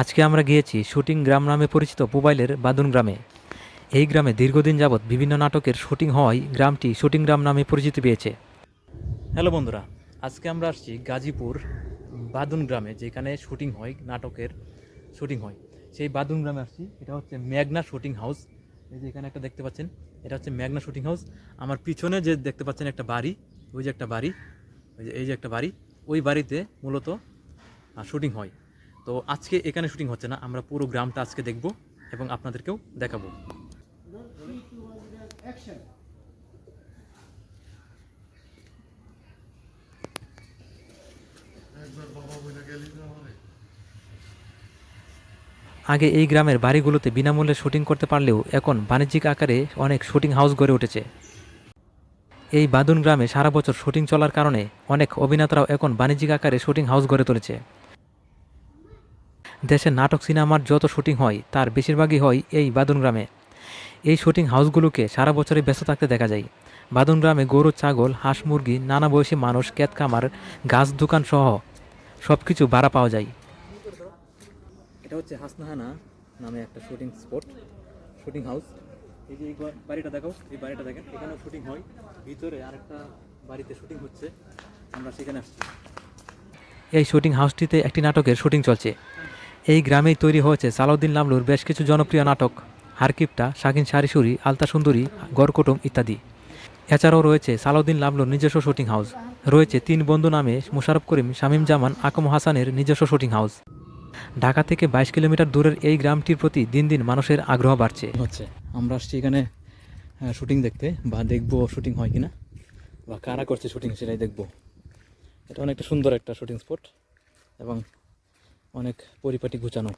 আজকে আমরা গিয়েছি শুটিং গ্রাম নামে পরিচিত মোবাইলের বাদুন গ্রামে। এই গ্রামে দীর্ঘদিন যাবৎ বিভিন্ন নাটকের শুটিং হওয়ায় গ্রামটি শুটিং গ্রাম নামে পরিচিতি পেয়েছে। হ্যালো বন্ধুরা, আজকে আমরা আসছি গাজীপুর বাদুন গ্রামে, যেখানে শুটিং হয়, নাটকের শুটিং হয়। সেই বাদুন গ্রামে আসছি। এটা হচ্ছে মেঘনা শুটিং হাউস। এই যে এখানে একটা দেখতে পাচ্ছেন, এটা হচ্ছে মেঘনা শুটিং হাউস। আমার পিছনে যে দেখতে পাচ্ছেন একটা বাড়ি, ওই যে একটা বাড়ি, ওই যে এই যে একটা বাড়ি, ওই বাড়িতে মূলত শুটিং হয়। তো আজকে এখানে শুটিং হচ্ছে না, আমরা পুরো গ্রামটা আজকে দেখব এবং আপনাদেরকেও দেখাবো। আগে এই গ্রামের বাড়িগুলোতে বিনামূল্যে শুটিং করতে পারলেও এখন বাণিজ্যিক আকারে অনেক শুটিং হাউস গড়ে উঠেছে। এই বাদুন গ্রামে সারা বছর শুটিং চলার কারণে অনেক অভিনেতারাও এখন বাণিজ্যিক আকারে শুটিং হাউস গড়ে তুলেছে। দেশের নাটক সিনেমার যত শুটিং হয় তার বেশিরভাগই হয় এই বাদুন গ্রামে। এই শুটিং হাউসগুলোকে সারা বছরই ব্যস্ত থাকতে দেখা যায়। বাদুন গ্রামে গরু ছাগল হাঁস মুরগি নানা বয়সী মানুষ ক্যাত কামার গাছ দোকান সহ সব কিছু ভাড়া পাওয়া যায়। এটা হচ্ছে হাসনাহানা নামে একটা শুটিং স্পট শুটিং হাউস। এই যে এই বাড়িটা দেখো এই বাড়িটা দেখেন। এখানেও শুটিং হয় ভিতরে আরেকটা বাড়িতে শুটিং হচ্ছে। আমরা সেখানে আসছি। এই শুটিং হাউসটিতে একটি নাটকের শুটিং চলছে। এই গ্রামেই তৈরি হয়েছে সালাউদ্দিন লামলুর বেশ কিছু জনপ্রিয় নাটক, হারকিপটা, শাকিন সারিসুরি আলতা সুন্দরী, গড়কুটুম ইত্যাদি। এছাড়াও রয়েছে সালাউদ্দিন লামলুর নিজস্ব শুটিং হাউস, রয়েছে তিন বন্ধু নামে মুশারফ করিম, শামীম জামান, আকম হাসানের নিজস্ব শুটিং হাউস। ঢাকা থেকে বাইশ কিলোমিটার দূরের এই গ্রামটির প্রতি দিন দিন মানুষের আগ্রহ বাড়ছে। হচ্ছে, আমরা আসছি এখানে শুটিং দেখতে, বা দেখব শুটিং হয় কিনা, বা কারা করছে শুটিং সেটাই দেখব। এটা অনেকটা সুন্দর একটা শুটিং স্পট, এবং অনেক পরিপাটি গুছানো।